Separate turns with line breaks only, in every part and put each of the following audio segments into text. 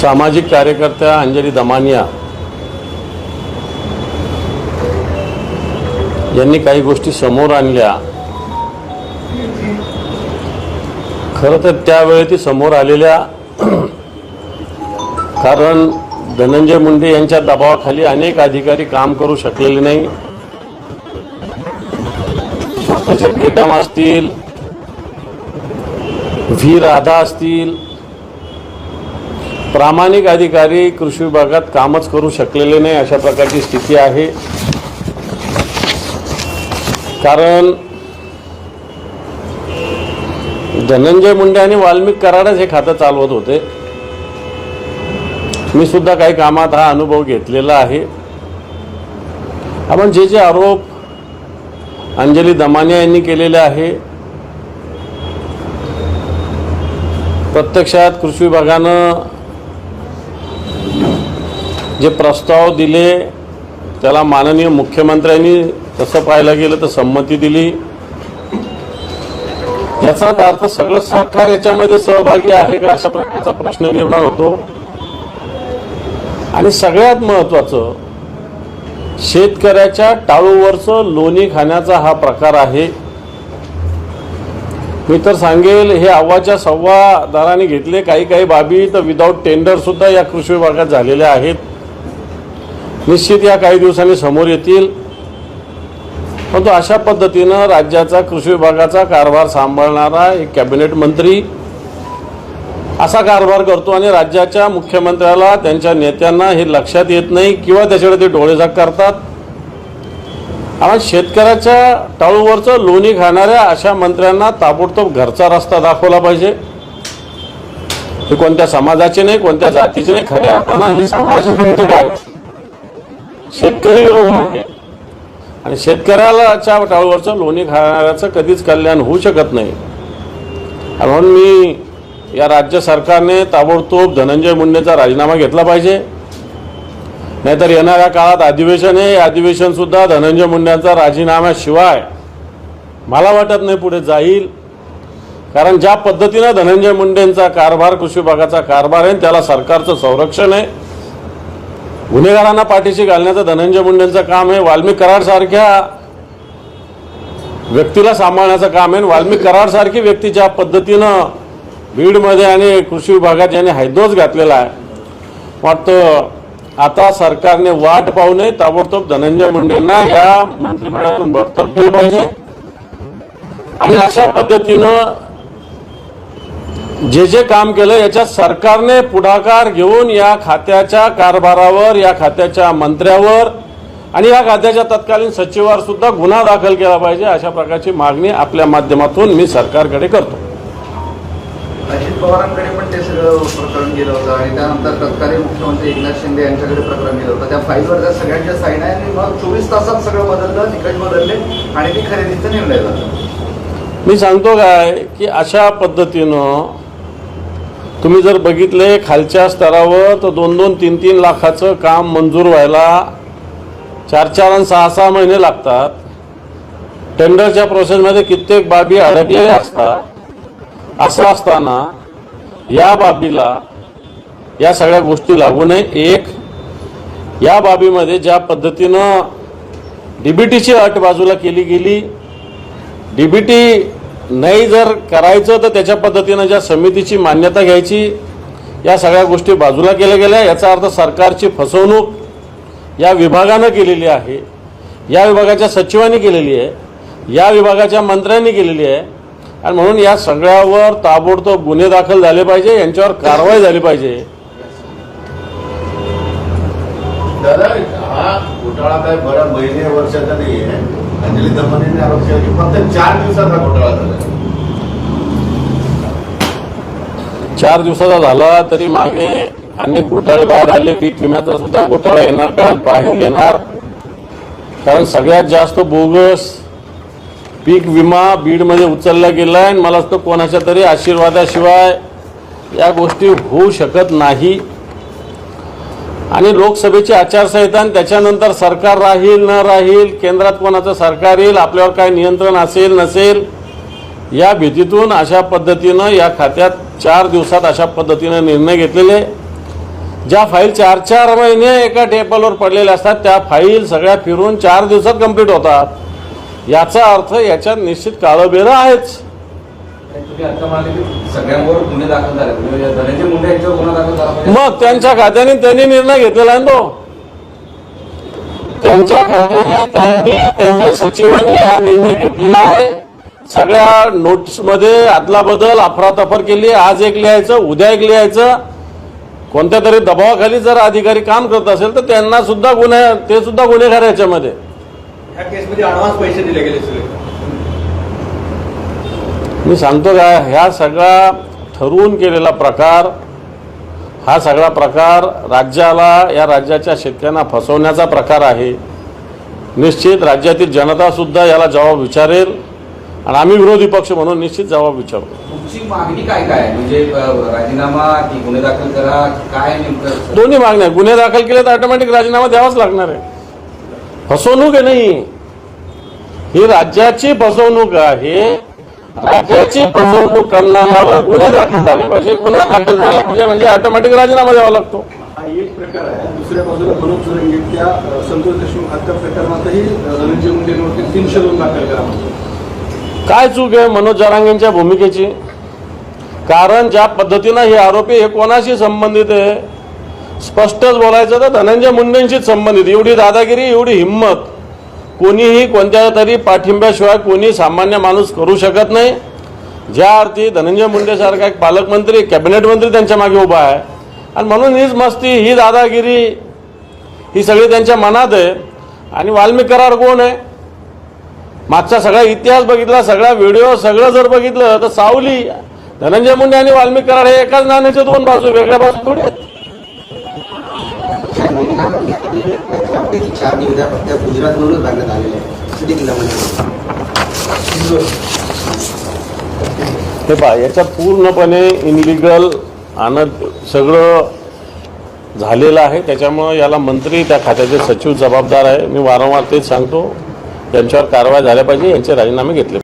सामाजिक कार्यकर्त्या अंजली दमानिया यांनी काही गोष्टी समोर आणल्या. खरं तर त्यावेळी ती समोर आलेल्या कारण धनंजय मुंडे यांच्या दबावाखाली अनेक अधिकारी काम करू शकलेले नाही. केटम असतील व्ही राधा असतील प्रामाणिक अधिकारी कृषी विभागात कामच करू शकलेले नाही अशा प्रकारची स्थिती आहे. कारण धनंजय मुंडे आणि वाल्मिक कराडच हे खातं चालवत होते. मी सुद्धा काही कामात हा अनुभव घेतलेला आहे. आपण जे जे आरोप अंजली दमानिया यांनी केलेले आहे प्रत्यक्षात कृषी विभागानं जे प्रस्ताव दिले त्याला माननीय मुख्यमंत्र्यांनी तसं पाहायला गेलं तर संमती दिली. याचा अर्थ सगळं सरकार याच्यामध्ये सहभागी आहे का अशा प्रकारचा प्रश्न निर्माण होतो? आणि सगळ्यात महत्वाचं शेतकऱ्याच्या टाळूवरचं लोणी खाण्याचा हा प्रकार आहे. मी तर सांगेल हे अव्वाच्या सव्वा दराने घेतले काही काही बाबी तर विदाऊट टेंडर सुद्धा या कृषी विभागात झालेल्या आहेत. निश्चित या काही दिवसांनी समोर येतील. परंतु अशा पद्धतीनं राज्याचा कृषी विभागाचा कारभार सांभाळणारा एक कॅबिनेट मंत्री असा कारभार करतो आणि राज्याच्या मुख्यमंत्र्याला त्यांच्या नेत्यांना हे लक्षात येत नाही किंवा त्याच्याकडे ते डोळेझाक करतात. आणि शेतकऱ्याच्या टाळूवरचं लोणी खाणाऱ्या अशा मंत्र्यांना ताबडतोब घरचा रस्ता दाखवला पाहिजे. हे कोणत्या समाजाचे नाही कोणत्या जातीचे नाही खऱ्या अर्थानं हे समाजाचे नेते आहेत. शेतकरी आहे आणि शेतकऱ्यालाच्या टाळूवरचं लोणी खाणाऱ्याचं कधीच कल्याण होऊ शकत नाही. म्हणून मी या राज्य सरकारने ताबडतोब धनंजय मुंडेचा राजीनामा घेतला पाहिजे. नाहीतर येणाऱ्या काळात अधिवेशन आहे. हे धनंजय मुंडेंचा राजीनाम्याशिवाय मला वाटत नाही पुढे जाईल. कारण ज्या पद्धतीनं धनंजय मुंडेंचा कारभार कृषी विभागाचा कारभार आहे त्याला सरकारचं संरक्षण आहे. गुन्हेगारांना पाठीशी घालण्याचं धनंजय मुंडेंचं काम आहे. वाल्मिक कराड सारख्या व्यक्तीला सांभाळण्याचं काम आहे. वाल्मिक कराड सारखी व्यक्ती ज्या पद्धतीनं बीडमध्ये आणि कृषी विभागात यांनी हैदोस घातलेला आहे वाटतं आता सरकारने वाट पाहू नये ताबडतोब धनंजय मुंडेंना या मंत्रिमंडळातून बडतर्फ केलं पाहिजे आणि अशा पद्धतीनं जे जे काम केलं याच्यात सरकारने पुढाकार घेऊन या खात्याच्या कारभारावर या खात्याच्या मंत्र्यावर आणि या खात्याच्या तत्कालीन सचिवावर सुद्धा गुन्हा दाखल केला पाहिजे अशा प्रकारची मागणी आपल्या माध्यमातून मी सरकारकडे करतो.
अजित पवारांकडे पण ते सगळं प्रकरण गेलं होतं आणि त्यानंतर तत्कालीन मुख्यमंत्री एकनाथ शिंदे यांच्याकडे प्रकरण गेलं होतं. त्या फाईलवर त्या सगळ्यांच्या साईन आहे आणि मग चोवीस तासात सगळं बदललं निकष बदलले आणि ती खरेदीचा निर्णय झाला
मी सांगतो काय की अशा पद्धतीनं तुम्ही जर बघितले खालच्या स्तरावर तर दोन दोन तीन तीन लाखाचं काम मंजूर व्हायला चार चार आणि सहा सहा महिने लागतात. टेंडरच्या प्रोसेसमध्ये कित्येक बाबी अडकलेल्या असतात. असं असताना या बाबीला या सगळ्या गोष्टी लागू नये. एक या बाबीमध्ये ज्या पद्धतीनं डीबीटीची अट बाजूला केली गेली डीबीटी नाही जर करायचं तर त्याच्या पद्धतीनं ज्या समितीची मान्यता घ्यायची या सगळ्या गोष्टी बाजूला केल्या गेल्या याचा अर्थ सरकारची फसवणूक या विभागानं केलेली आहे. या विभागाच्या सचिवांनी केलेली आहे. या विभागाच्या मंत्र्यांनी केलेली आहे. आणि म्हणून या सगळ्यावर ताबडतोब गुन्हे दाखल झाले पाहिजे यांच्यावर कारवाई झाली पाहिजे.
दादा हा घोटाळा काय बरा महिने वर्षाचा नाही आहे अंजली दमानीने आरोप केला की फक्त चार दिवसात हा घोटाळा झाला.
चार दिवसाचा झाला तरी मागे अनेक घोटाळे बाहेर आले. पीक विम्याचा सुद्धा घोटाळा येणार का? बाहेर येणार. कारण सगळ्यात जास्त बोगस पीक विमा बीडमध्ये उचलला गेला आणि मला असतं कोणाच्या तरी आशीर्वादाशिवाय या गोष्टी होऊ शकत नाही. आणि लोकसभेची आचारसंहिता आणि त्याच्यानंतर सरकार राहील न राहील केंद्रात कोणाचं सरकार येईल आपल्यावर काय नियंत्रण असेल नसेल या भीतीतून अशा पद्धतीनं या खात्यात चार दिवसात अशा पद्धतीनं निर्णय घेतलेले. ज्या फाईल चार चार महिने एका टेबलवर पडलेल्या असतात त्या फाईल सगळ्या फिरून चार दिवसात कंप्लीट होतात. याचा अर्थ याच्यात निश्चित काळबेरं आहेच. मग त्यांच्या खात्याने त्यांनी निर्णय घेतलेला आहे ना तो. त्यांच्या खात्याने त्यांनी- त्यांच्या सचिवांनी हा निर्णय घेतलेला आहे. सगळ्या नोट्समध्ये आदला बदल अफरातफर केली. आज एक लिहायचं उद्या एक लिहायचं. कोणत्या तरी दबावाखाली जर अधिकारी काम करत असेल तर त्यांना सुद्धा गुन्हे ते सुद्धा गुन्हेगार याच्यामध्ये.
ह्या केसमध्ये ऍडव्हान्स पैसे दिले गेले
मी सांगतो का ह्या सगळा ठरवून केलेला प्रकार हा सगळा प्रकार राज्याला या राज्याच्या शेतकऱ्यांना फसवण्याचा प्रकार आहे. निश्चित राज्यातील जनता सुद्धा याला जबाब विचारेल आणि आम्ही विरोधी पक्ष म्हणून निश्चित जबाब विचारू.
तुमची मागणी काय काय? म्हणजे राजीनामा की गुन्हे दाखल करा काय नेमकं?
दोन्ही मागण्या गुन्हे दाखल केले तर ऑटोमॅटिक राजीनामा द्यावाच लागणार आहे. फसवणूक आहे नाही ही राज्याची फसवणूक आहे. राज्याची फसवणूक करणाऱ्यावर गुन्हे दाखल झाले. पाहिजे गुन्हा दाखल झाला. पाहिजे म्हणजे ऑटोमॅटिक राजीनामा द्यावा लागतो.
हा एक प्रकार आहे. दुसऱ्या बाजूला मनोज जरंगेच्या संतोष देशमुख हत्या प्रकरणातही मुंडेंवरती तीनशे दोन दाखल करा
काय चूक आहे मनोज जरांगेंच्या भूमिकेची? कारण ज्या पद्धतीनं हे आरोपी हे कोणाशी संबंधित आहे? स्पष्टच बोलायचं तर धनंजय मुंडेंशीच संबंधित. एवढी दादागिरी एवढी हिंमत. कोणीही कोणत्या तरी पाठिंब्याशिवाय कोणी सामान्य माणूस करू शकत नाही. ज्या अर्थी धनंजय मुंडेसारखा एक पालकमंत्री कॅबिनेट मंत्री त्यांच्या मागे उभा आहे. आणि म्हणून हीच मस्ती ही दादागिरी ही सगळी त्यांच्या मनात आहे. आणि वाल्मिक करार कोण आहे? मागचा सगळा इतिहास बघितला सगळा व्हिडिओ सगळं जर बघितलं तर सावली धनंजय मुंडे आणि वाल्मिक करार हे एकाच नाण्याच्या दोन बाजू वेगळ्या बाजू थोडी आहेत.
चार निविदा फक्त गुजरातमधूनच लागण्यात आलेल्या आहेत सिटी जिल्ह्यामध्ये
हे पहा याच्यात पूर्णपणे इनलिगल आणि सगळं झालेलं आहे. त्याच्यामुळं याला मंत्री त्या खात्याचे सचिव जबाबदार आहे. मी वारंवार तेच सांगतो. त्यांच्यावर कारवाई झाल्या पाहिजे यांचे राजीनामे घेतले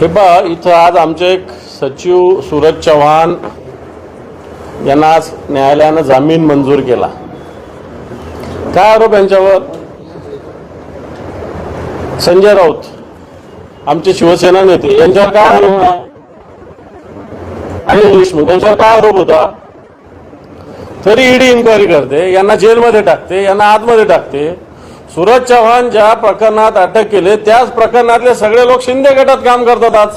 हे पहा इथं आज आमचे एक सचिव सूरज चव्हाण यांना आज न्यायालयानं जामीन मंजूर केला. काय आरोप यांच्यावर? संजय राऊत आमचे शिवसेना नेते यांच्यावर काय आरोप आणि देशमुख यांच्यावर काय आरोप होता? तरी ईडी इन्क्वायरी करते यांना जेलमध्ये टाकते यांना आतमध्ये टाकते. सूरज चव्हाण ज्या प्रकरणात अटक केले त्याच प्रकरणातले सगळे लोक शिंदे गटात काम करतात आज.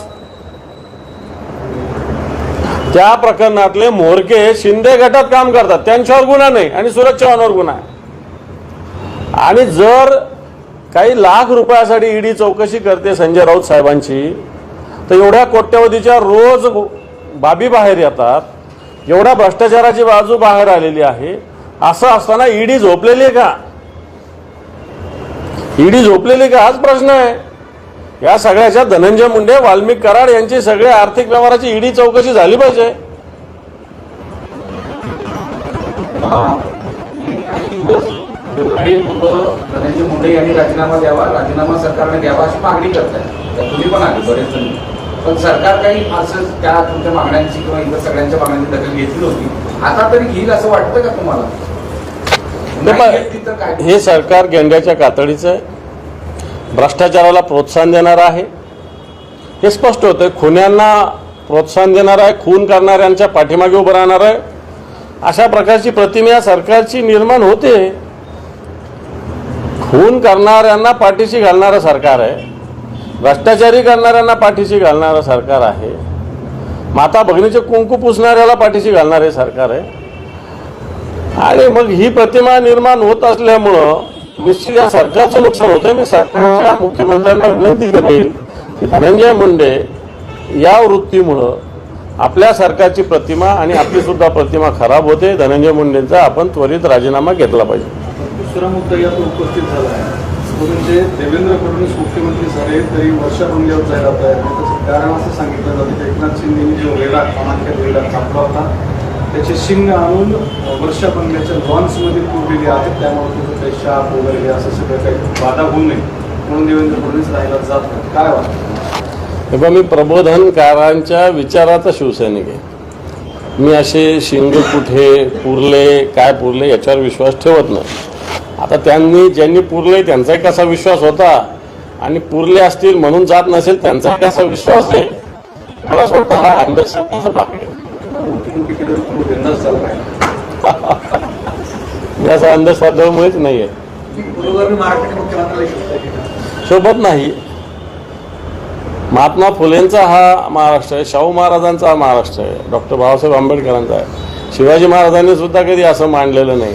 त्या प्रकरणातले मोरके शिंदे गटात काम करतात. त्यांच्यावर गुन्हा नाही आणि सूरज चव्हाणवर गुन्हा आहे. आणि जर काही लाख रुपयासाठी ईडी चौकशी करते संजय राऊत साहेबांची तर एवढ्या कोट्यवधीच्या रोज बाबी बाहेर येतात. एवढ्या भ्रष्टाचाराची बाजू बाहेर आलेली आहे. असं असताना ईडी झोपलेली आहे का? ईडी झोपलेली का? हाच प्रश्न आहे. या सगळ्याच्या धनंजय मुंडे वाल्मिक कराड यांची सगळे आर्थिक व्यवहाराची ईडी चौकशी झाली पाहिजे.
धनंजय मुंडे यांनी राजीनामा द्यावा राजीनामा सरकारने द्यावा अशी मागणी करताय. तुम्ही पण आली बरेच जण. पण सरकार काही असं त्या तुमच्या मागण्यांची किंवा इतर सगळ्यांच्या मागण्यांची दखल घेतली होती. आता तरी घेईल असं वाटतं का तुम्हाला?
हे सरकार गेंड्याच्या कातडीचं आहे. भ्रष्टाचाराला प्रोत्साहन देणार आहे. हे स्पष्ट होतं खुन्यांना प्रोत्साहन देणार आहे खून करणाऱ्यांच्या पाठीमागे उभं राहणार आहे. अशा प्रकारची प्रतिमा या सरकारची निर्माण होते. खून करणाऱ्यांना पाठीशी घालणारं सरकार आहे. भ्रष्टाचारी करणाऱ्यांना पाठीशी घालणारं सरकार आहे. माता भगिनीचे कुंकू पुसणाऱ्याला पाठीशी घालणारे सरकार आहे. आणि मग ही प्रतिमा निर्माण होत असल्यामुळं निश्चित या सरकारचं नुकसान होतं मी सरकारच्या मुख्यमंत्र्यांना विनंती करेल की धनंजय मुंडे या वृत्तीमुळं आपल्या सरकारची प्रतिमा आणि आपली सुद्धा प्रतिमा खराब होते. धनंजय मुंडेंचा आपण त्वरित राजीनामा घेतला पाहिजे.
दुसरा मुद्दा यात उपस्थित झाला आहे. तो म्हणजे देवेंद्र फडणवीस मुख्यमंत्री झाले तरी वर्षा बंगल्यावर त्याचं कारण असं सांगितलं जातं की एकनाथ शिंदेनी जो रेडा कामांच्या रेडा कापला होता त्याचे शिंग आणून वर्षा बंगल्याच्या लॉन्समध्ये पुरलेले आहेत त्यामुळे तिथं काही शाप वगैरे हे असं सगळं काही बाधा होऊ नये. म्हणून देवेंद्र फडणवीस राहायला जात नाही. काय वाटतं?
हे मी प्रबोधनकारांच्या विचाराचा शिवसैनिक आहे. मी असे शिंग कुठे पुरले काय पुरले याच्यावर विश्वास ठेवत नाही. आता त्यांनी ज्यांनी पुरले त्यांचाही कसा विश्वास होता? आणि पुरले असतील म्हणून जात नसेल त्यांचा कसा विश्वास आहे? मला असं वाटतं हा अंधश्रद्धाचा भाग आहे. असं अंधश्रद्धामुळेच नाही आहे सोबत नाही. महात्मा फुलेंचा हा महाराष्ट्र आहे शाहू महाराजांचा हा महाराष्ट्र आहे डॉक्टर बाबासाहेब आंबेडकरांचा आहे. शिवाजी महाराजांनी सुद्धा कधी असं मांडलेलं नाही.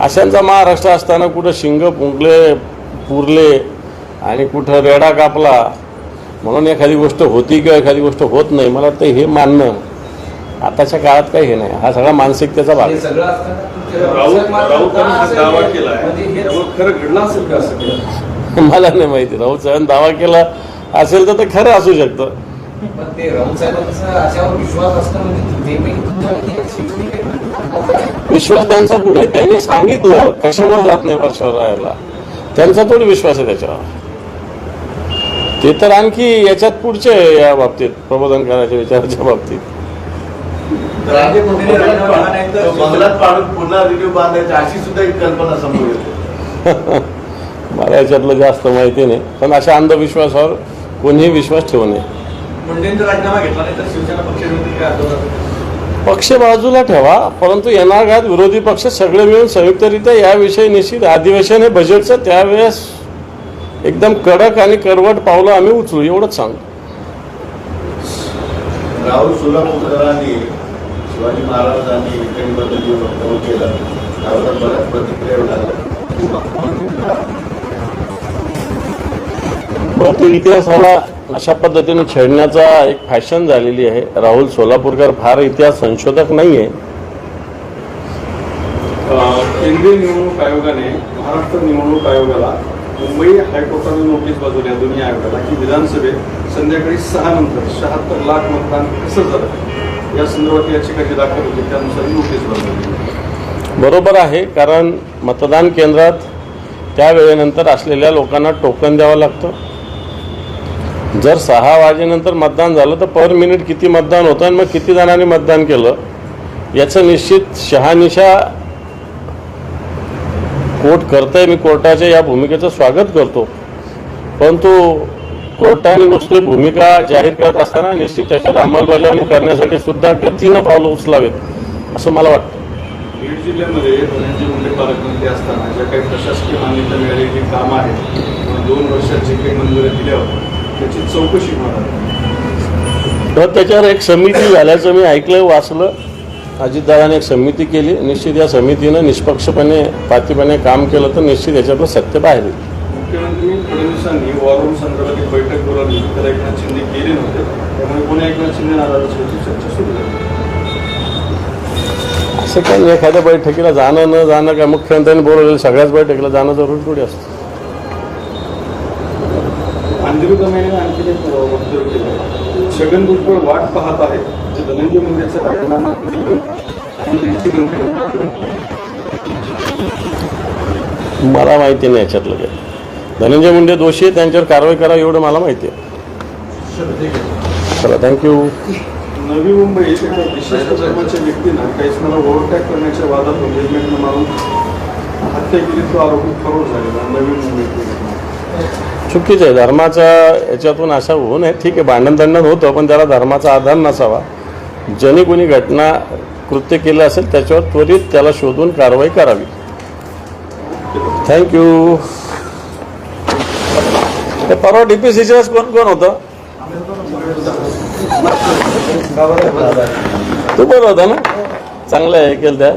अशांचा महाराष्ट्र असताना कुठं शिंग पुंकले पुरले आणि कुठं रेडा कापला म्हणून एखादी गोष्ट होती किंवा एखादी गोष्ट होत नाही मला वाटतं हे मानणं आताच्या काळात काही हे नाही. हा सगळा मानसिकतेचा भाग
म्हणजे हे-
मला नाही माहिती. राऊत साहेबांनी दावा केला असेल तर ते खरं असू शकतं.
विश्वास म्हणजे ते मी
विश्वास त्यांचा पुढे त्यांनी सांगितलं. कशामुळे जात नाही वर्षावर राहायला? त्यांचा थोडी विश्वास आहे त्याच्यावर. ते तर आणखी याच्यात पुढचे आहे या बाबतीत प्रबोधन करायच्या विचाराच्या बाबतीत.
राजे मोदींनी राजीनामा दिला नाही तर
तो बंगल्यात पाडून पुन्हा रिव्ह्यू बांधायची अशी सुद्धा एक कल्पना समोर येते.
मला याच्यातलं जास्त माहिती नाही पण अशा अंधविश्वासावर कोणीही विश्वास ठेवू नये.
मुंडेंचा राजीनामा घेतला नाही तर शिवसेना पक्षाचे काय आंदोलन
पक्ष बाजूला ठेवा परंतु येणार काळात विरोधी पक्ष सगळे मिळून संयुक्तरित्या याविषयी निश्चित अधिवेशन हे बजेटचं त्यावेळेस एकदम कडक आणि करवट पावलं आम्ही उचलू एवढंच सांगतो.
राहुल सोलापूरकरांनी शिवाजी महाराजांनी विक्रेंबद्दल जे वक्तव्य केलं. त्याबद्दल बऱ्याच प्रतिक्रिया मिळाल्या.
परंतु इतिहासाला अशा पद्धतीने छेडण्याचा एक फॅशन झालेली आहे. राहुल सोलापूरकर फार इतिहास संशोधक नाही आहे
केंद्रीय निवडणूक आयोगाने महाराष्ट्र निवडणूक आयोगाला मुंबई हायकोर्टाने नोटीस बजावली आहे दोन्ही आयोगाला की विधानसभेत संध्याकाळी सहा नंतर शहात्तर लाख मतदान कसं झालं? या संदर्भात याचिका जी दाखल होती त्यानुसार नोटीस
बरोबर आहे कारण मतदान केंद्रात त्या वेळेनंतर असलेल्या लोकांना टोकन द्यावं लागतं. जर सहा वाजेनंतर मतदान झालं तर पर मिनिट किती मतदान होतं आणि मग किती जणांनी मतदान केलं याचं निश्चित शहानिशा कोर्ट करतंय मी कोर्टाच्या या भूमिकेचं स्वागत करतो. परंतु कोर्टाने नुसती भूमिका जाहीर करत असताना निश्चित त्याच्यात अंमलबजावणी करण्यासाठी सुद्धा गतीनं पावलं उचलावेत असं मला वाटतं.
बीड जिल्ह्यामध्ये मुंडे पालकमंत्री असताना ज्या काही प्रशासकीय मान्यता मिळालेली कामं आहेत किंवा दोन वर्षात जे काही मंजुऱ्या दिल्या होत्या त्याची चौकशी होणार.
तर त्याच्यावर एक समिती झाल्याचं मी ऐकलं वाचलं. अजितदादाने एक समिती केली. निश्चित या समितीनं निष्पक्षपणे पातीपणे काम केलं तर निश्चित याच्यातलं सत्य बाहेर येईल.
मुख्यमंत्री फडणवीसांनी वॉर रूम संदर्भात एक बैठक बोलावली तर एकनाथ शिंदे गेले नव्हते. त्यामुळे पुन्हा एकनाथ शिंदे नाराज असल्याची चर्चा सुरू झाली.
असं काही नाही, एखाद्या बैठकीला जाणं न जाणं काय? मुख्यमंत्र्यांनी बोलवलेलं सगळ्याच बैठकीला जाणं जरूर थोडी असतं.
अंजली दमेने आणखी एक अ, वक्तव्य केलं. छगन भुजबळ वाट पाहत आहे. धनंजय मुंडेचं
मला माहिती नाही याच्यातलं काही. धनंजय मुंडे दोषी आहे त्यांच्यावर कारवाई करा एवढं मला माहिती आहे. चला थँक्यू
नवी मुंबईत एका विशिष्ट धर्माच्या व्यक्तीनं काही मला ओव्हरटॅक करण्याच्या वादात एंगेजमेंट मारून हत्या केली तो आरोपी फरोड झालेला नवी मुंबईत
चुकीचं आहे. धर्माचा याच्यातून असा होऊ नये. ठीक आहे भांडण होतं पण त्याला धर्माचा आधार नसावा. ज्याने कोणी घटना कृत्य केलं असेल त्याच्यावर त्वरित त्याला शोधून कारवाई करावी. थँक्यू परवा डीपीसीच्या कोण कोण होतं? तू बरं होता ना? चांगलं आहे केलं त्या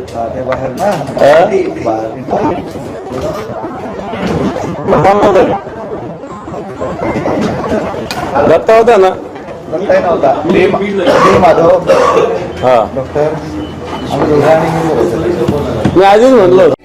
दत्ता होता ना?
माधव
हा.
डॉक्टर
मी आधीच म्हटलं होतं.